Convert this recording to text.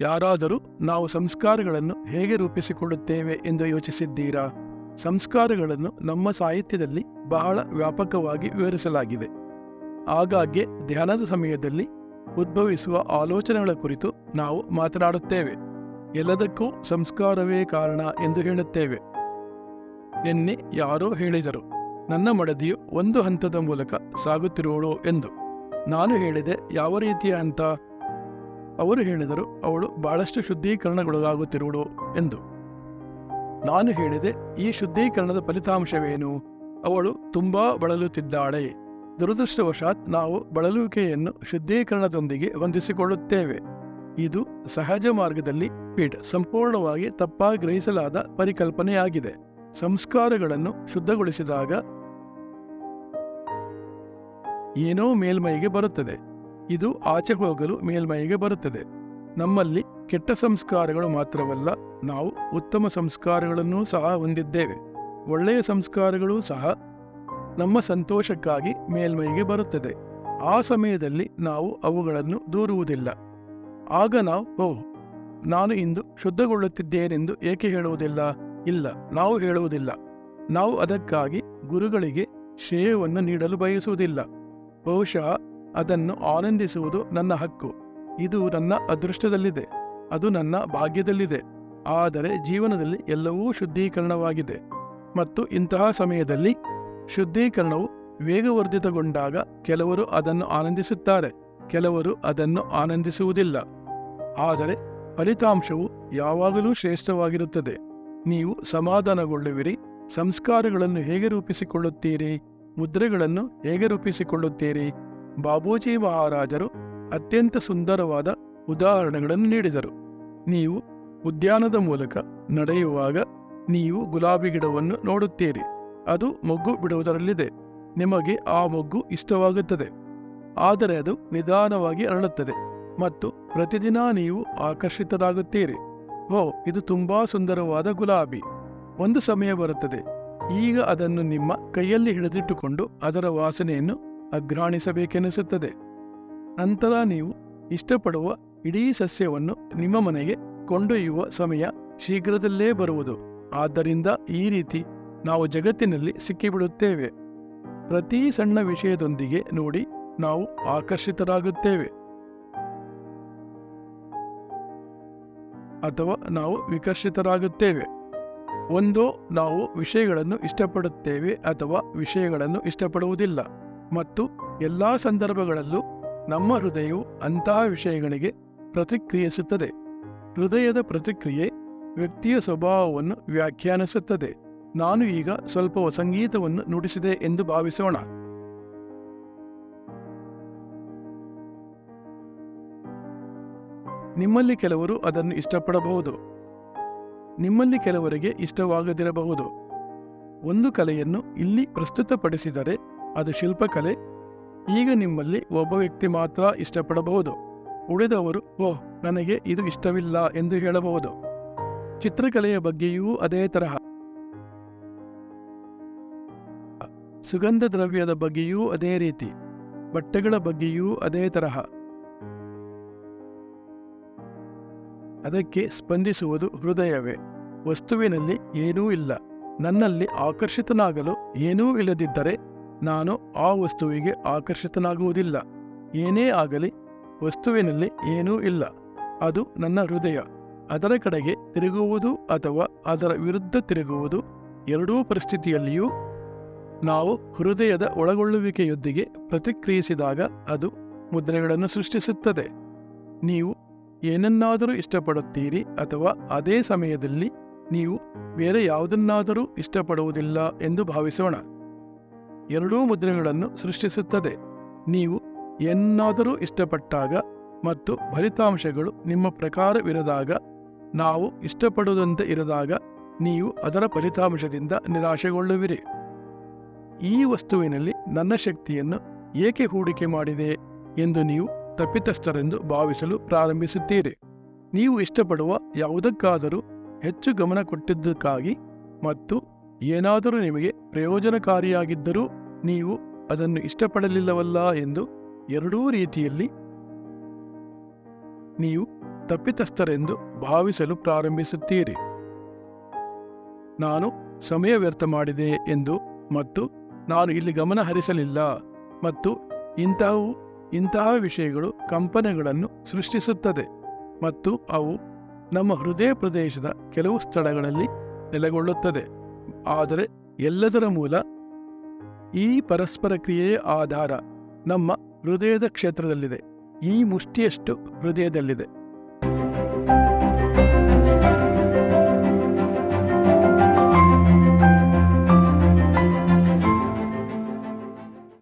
ಯಾರಾದರೂ ನಾವು ಸಂಸ್ಕಾರಗಳನ್ನು ಹೇಗೆ ರೂಪಿಸಿಕೊಳ್ಳುತ್ತೇವೆ ಎಂದು ಯೋಚಿಸಿದ್ದೀರಾ? ಸಂಸ್ಕಾರಗಳನ್ನು ನಮ್ಮ ಸಾಹಿತ್ಯದಲ್ಲಿ ಬಹಳ ವ್ಯಾಪಕವಾಗಿ ವಿವರಿಸಲಾಗಿದೆ. ಆಗಾಗ್ಗೆ ಧ್ಯಾನದ ಸಮಯದಲ್ಲಿ ಉದ್ಭವಿಸುವ ಆಲೋಚನೆಗಳ ಕುರಿತು ನಾವು ಮಾತನಾಡುತ್ತೇವೆ. ಎಲ್ಲದಕ್ಕೂ ಸಂಸ್ಕಾರವೇ ಕಾರಣ ಎಂದು ಹೇಳುತ್ತೇವೆ. ನಿನ್ನೆ ಯಾರೋ ಹೇಳಿದರು, ನನ್ನ ಮಡದಿಯು ಒಂದು ಹಂತದ ಮೂಲಕ ಸಾಗುತ್ತಿರುವಳು ಎಂದು. ನಾನು ಹೇಳಿದೆ, ಯಾವ ರೀತಿಯ ಹಂತ? ಅವರು ಹೇಳಿದರು, ಅವಳು ಬಹಳಷ್ಟು ಶುದ್ಧೀಕರಣಗೊಳಗಾಗುತ್ತಿರುವಳು ಎಂದು. ನಾನು ಹೇಳಿದೆ, ಈ ಶುದ್ಧೀಕರಣದ ಫಲಿತಾಂಶವೇನು? ಅವಳು ತುಂಬಾ ಬಳಲುತ್ತಿದ್ದಾಳೆ. ದುರದೃಷ್ಟವಶಾತ್ ನಾವು ಬಳಲುವಿಕೆಯನ್ನು ಶುದ್ಧೀಕರಣದೊಂದಿಗೆ ಹೊಂದಿಸಿಕೊಳ್ಳುತ್ತೇವೆ. ಇದು ಸಹಜ ಮಾರ್ಗದಲ್ಲಿ ಪೀಠ ಸಂಪೂರ್ಣವಾಗಿ ತಪ್ಪಾಗಿ ಗ್ರಹಿಸಲಾದ ಪರಿಕಲ್ಪನೆಯಾಗಿದೆ. ಸಂಸ್ಕಾರಗಳನ್ನು ಶುದ್ಧಗೊಳಿಸಿದಾಗ ಏನೋ ಮೇಲ್ಮೈಗೆ ಬರುತ್ತದೆ. ಇದು ಆಚೆ ಹೋಗಲು ಮೇಲ್ಮೈಗೆ ಬರುತ್ತದೆ. ನಮ್ಮಲ್ಲಿ ಕೆಟ್ಟ ಸಂಸ್ಕಾರಗಳು ಮಾತ್ರವಲ್ಲ, ನಾವು ಉತ್ತಮ ಸಂಸ್ಕಾರಗಳನ್ನೂ ಸಹ ಹೊಂದಿದ್ದೇವೆ. ಒಳ್ಳೆಯ ಸಂಸ್ಕಾರಗಳೂ ಸಹ ನಮ್ಮ ಸಂತೋಷಕ್ಕಾಗಿ ಮೇಲ್ಮೈಗೆ ಬರುತ್ತದೆ. ಆ ಸಮಯದಲ್ಲಿ ನಾವು ಅವುಗಳನ್ನು ದೂರುವುದಿಲ್ಲ. ಆಗ ನಾವು ಓಹ್ ನಾನು ಇಂದು ಶುದ್ಧಗೊಳ್ಳುತ್ತಿದ್ದೇನೆಂದು ಏಕೆ ಹೇಳುವುದಿಲ್ಲ? ಇಲ್ಲ, ನಾವು ಹೇಳುವುದಿಲ್ಲ. ನಾವು ಅದಕ್ಕಾಗಿ ಗುರುಗಳಿಗೆ ಶ್ರೇಯವನ್ನು ನೀಡಲು ಬಯಸುವುದಿಲ್ಲ. ಬಹುಶಃ ಅದನ್ನು ಆನಂದಿಸುವುದು ನನ್ನ ಹಕ್ಕು. ಇದು ನನ್ನ ಅದೃಷ್ಟದಲ್ಲಿದೆ. ಅದು ನನ್ನ ಭಾಗ್ಯದಲ್ಲಿದೆ. ಆದರೆ ಜೀವನದಲ್ಲಿ ಎಲ್ಲವೂ ಶುದ್ಧೀಕರಣವಾಗಿದೆ. ಮತ್ತು ಇಂತಹ ಸಮಯದಲ್ಲಿ ಶುದ್ಧೀಕರಣವು ವೇಗವರ್ಧಿತಗೊಂಡಾಗ ಕೆಲವರು ಅದನ್ನು ಆನಂದಿಸುತ್ತಾರೆ. ಕೆಲವರು ಅದನ್ನು ಆನಂದಿಸುವುದಿಲ್ಲ. ಆದರೆ ಫಲಿತಾಂಶವು ಯಾವಾಗಲೂ ಶ್ರೇಷ್ಠವಾಗಿರುತ್ತದೆ. ನೀವು ಸಮಾಧಾನಗೊಳ್ಳುವಿರಿ. ಸಂಸ್ಕಾರಗಳನ್ನು ಹೇಗೆ ರೂಪಿಸಿಕೊಳ್ಳುತ್ತೀರಿ? ಮುದ್ರೆಗಳನ್ನು ಹೇಗೆ ರೂಪಿಸಿಕೊಳ್ಳುತ್ತೀರಿ? ಬಾಬೂಜಿ ಮಹಾರಾಜರು ಅತ್ಯಂತ ಸುಂದರವಾದ ಉದಾಹರಣೆಗಳನ್ನು ನೀಡಿದರು. ನೀವು ಉದ್ಯಾನದ ಮೂಲಕ ನಡೆಯುವಾಗ ನೀವು ಗುಲಾಬಿ ಗಿಡವನ್ನು ನೋಡುತ್ತೀರಿ. ಅದು ಮೊಗ್ಗು ಬಿಡುವುದರಲ್ಲಿದೆ. ನಿಮಗೆ ಆ ಮೊಗ್ಗು ಇಷ್ಟವಾಗುತ್ತದೆ. ಆದರೆ ಅದು ನಿಧಾನವಾಗಿ ಅರಳುತ್ತದೆ ಮತ್ತು ಪ್ರತಿದಿನ ನೀವು ಆಕರ್ಷಿತರಾಗುತ್ತೀರಿ. ಓ, ಇದು ತುಂಬಾ ಸುಂದರವಾದ ಗುಲಾಬಿ. ಒಂದು ಸಮಯ ಬರುತ್ತದೆ. ಈಗ ಅದನ್ನು ನಿಮ್ಮ ಕೈಯಲ್ಲಿ ಹಿಡಿದಿಟ್ಟುಕೊಂಡು ಅದರ ವಾಸನೆಯನ್ನು ಅಘ್ರಾಣಿಸಬೇಕೆನಿಸುತ್ತದೆ ನಂತರ ನೀವು ಇಷ್ಟಪಡುವ ಇಡೀ ಸಸ್ಯವನ್ನು ನಿಮ್ಮ ಮನೆಗೆ ಕೊಂಡೊಯ್ಯುವ ಸಮಯ ಶೀಘ್ರದಲ್ಲೇ ಬರುವುದು. ಆದ್ದರಿಂದ ಈ ರೀತಿ ನಾವು ಜಗತ್ತಿನಲ್ಲಿ ಸಿಕ್ಕಿಬಿಡುತ್ತೇವೆ. ಪ್ರತಿ ಸಣ್ಣ ವಿಷಯದೊಂದಿಗೆ ನೋಡಿ ನಾವು ಆಕರ್ಷಿತರಾಗುತ್ತೇವೆ. ಅಥವಾ ನಾವು ವಿಕರ್ಷಿತರಾಗುತ್ತೇವೆ. ಒಂದೋ ನಾವು ವಿಷಯಗಳನ್ನು ಇಷ್ಟಪಡುತ್ತೇವೆ ಅಥವಾ ವಿಷಯಗಳನ್ನು ಇಷ್ಟಪಡುವುದಿಲ್ಲ. ಮತ್ತು ಎಲ್ಲ ಸಂದರ್ಭಗಳಲ್ಲೂ ನಮ್ಮ ಹೃದಯವು ಅಂತಹ ವಿಷಯಗಳಿಗೆ ಪ್ರತಿಕ್ರಿಯಿಸುತ್ತದೆ. ಹೃದಯದ ಪ್ರತಿಕ್ರಿಯೆ ವ್ಯಕ್ತಿಯ ಸ್ವಭಾವವನ್ನು ವ್ಯಾಖ್ಯಾನಿಸುತ್ತದೆ. ನಾನು ಈಗ ಸ್ವಲ್ಪ ಸಂಗೀತವನ್ನು ನುಡಿಸಿದೆ ಎಂದು ಭಾವಿಸೋಣ. ನಿಮ್ಮಲ್ಲಿ ಕೆಲವರು ಅದನ್ನು ಇಷ್ಟಪಡಬಹುದು. ನಿಮ್ಮಲ್ಲಿ ಕೆಲವರಿಗೆ ಇಷ್ಟವಾಗದಿರಬಹುದು. ಒಂದು ಕಲೆಯನ್ನು ಇಲ್ಲಿ ಪ್ರಸ್ತುತಪಡಿಸಿದರೆ ಅದು ಶಿಲ್ಪಕಲೆ. ಈಗ ನಿಮ್ಮಲ್ಲಿ ಒಬ್ಬ ವ್ಯಕ್ತಿ ಮಾತ್ರ ಇಷ್ಟಪಡಬಹುದು. ಉಳಿದವರು ಓಹ್ ನನಗೆ ಇದು ಇಷ್ಟವಿಲ್ಲ ಎಂದು ಹೇಳಬಹುದು. ಚಿತ್ರಕಲೆಯ ಬಗ್ಗೆಯೂ ಅದೇ ತರಹ. ಸುಗಂಧ ದ್ರವ್ಯದ ಬಗ್ಗೆಯೂ ಅದೇ ರೀತಿ. ಬಟ್ಟೆಗಳ ಬಗ್ಗೆಯೂ ಅದೇ ತರಹ. ಅದಕ್ಕೆ ಸ್ಪಂದಿಸುವುದು ಹೃದಯವೇ. ವಸ್ತುವಿನಲ್ಲಿ ಏನೂ ಇಲ್ಲ. ನನ್ನಲ್ಲಿ ಆಕರ್ಷಿತನಾಗಲು ಏನೂ ಇಲ್ಲದಿದ್ದರೆ ನಾನು ಆ ವಸ್ತುವಿಗೆ ಆಕರ್ಷಿತನಾಗುವುದಿಲ್ಲ. ಏನೇ ಆಗಲಿ, ವಸ್ತುವಿನಲ್ಲಿ ಏನೂ ಇಲ್ಲ. ಅದು ನನ್ನ ಹೃದಯ. ಅದರ ಕಡೆಗೆ ತಿರುಗುವುದು ಅಥವಾ ಅದರ ವಿರುದ್ಧ ತಿರುಗುವುದು ಎರಡೂ ಪರಿಸ್ಥಿತಿಯಲ್ಲಿಯೂ ನಾವು ಹೃದಯದ ಒಳಗೊಳ್ಳುವಿಕೆಯೊಂದಿಗೆ ಪ್ರತಿಕ್ರಿಯಿಸಿದಾಗ ಅದು ಮುದ್ರೆಗಳನ್ನು ಸೃಷ್ಟಿಸುತ್ತದೆ. ನೀವು ಏನನ್ನಾದರೂ ಇಷ್ಟಪಡುತ್ತೀರಿ ಅಥವಾ ಅದೇ ಸಮಯದಲ್ಲಿ ನೀವು ಬೇರೆ ಯಾವುದನ್ನಾದರೂ ಇಷ್ಟಪಡುವುದಿಲ್ಲ ಎಂದು ಭಾವಿಸೋಣ. ಎರಡೂ ಮುದ್ರೆಗಳನ್ನು ಸೃಷ್ಟಿಸುತ್ತದೆ. ನೀವು ಎನ್ನಾದರೂ ಇಷ್ಟಪಟ್ಟಾಗ ಮತ್ತು ಫಲಿತಾಂಶಗಳು ನಿಮ್ಮ ಪ್ರಕಾರವಿರದಾಗ, ನಾವು ಇಷ್ಟಪಡುವಂತೆ ಇರದಾಗ ನೀವು ಅದರ ಫಲಿತಾಂಶದಿಂದ ನಿರಾಶೆಗೊಳ್ಳುವಿರಿ. ಈ ವಸ್ತುವಿನಲ್ಲಿ ನನ್ನ ಶಕ್ತಿಯನ್ನು ಏಕೆ ಹೂಡಿಕೆ ಮಾಡಿದೆ ಎಂದು ನೀವು ತಪ್ಪಿತಸ್ಥರೆಂದು ಭಾವಿಸಲು ಪ್ರಾರಂಭಿಸುತ್ತೀರಿ. ನೀವು ಇಷ್ಟಪಡುವ ಯಾವುದಕ್ಕಾದರೂ ಹೆಚ್ಚು ಗಮನ ಕೊಟ್ಟಿದ್ದಕ್ಕಾಗಿ ಮತ್ತು ಏನಾದರೂ ನಿಮಗೆ ಪ್ರಯೋಜನಕಾರಿಯಾಗಿದ್ದರೂ ನೀವು ಅದನ್ನು ಇಷ್ಟಪಡಲಿಲ್ಲವಲ್ಲ ಎಂದು ಎರಡೂ ರೀತಿಯಲ್ಲಿ ನೀವು ತಪ್ಪಿತಸ್ಥರೆಂದು ಭಾವಿಸಲು ಪ್ರಾರಂಭಿಸುತ್ತೀರಿ. ನಾನು ಸಮಯ ವ್ಯರ್ಥ ಮಾಡಿದೆ ಎಂದು ಮತ್ತು ನಾನು ಇಲ್ಲಿ ಗಮನ ಹರಿಸಲಿಲ್ಲ ಮತ್ತು ಇಂತಹವು ಇಂತಹ ವಿಷಯಗಳು ಕಂಪನಗಳನ್ನು ಸೃಷ್ಟಿಸುತ್ತದೆ ಮತ್ತು ಅವು ನಮ್ಮ ಹೃದಯ ಪ್ರದೇಶದ ಕೆಲವು ಸ್ಥಳಗಳಲ್ಲಿ ನೆಲೆಗೊಳ್ಳುತ್ತದೆ. ಆದರೆ ಎಲ್ಲದರ ಮೂಲ ಈ ಪರಸ್ಪರ ಕ್ರಿಯೆಯ ಆಧಾರ ನಮ್ಮ ಹೃದಯದ ಕ್ಷೇತ್ರದಲ್ಲಿದೆ. ಈ ಮುಷ್ಟಿಯಷ್ಟು ಹೃದಯದಲ್ಲಿದೆ.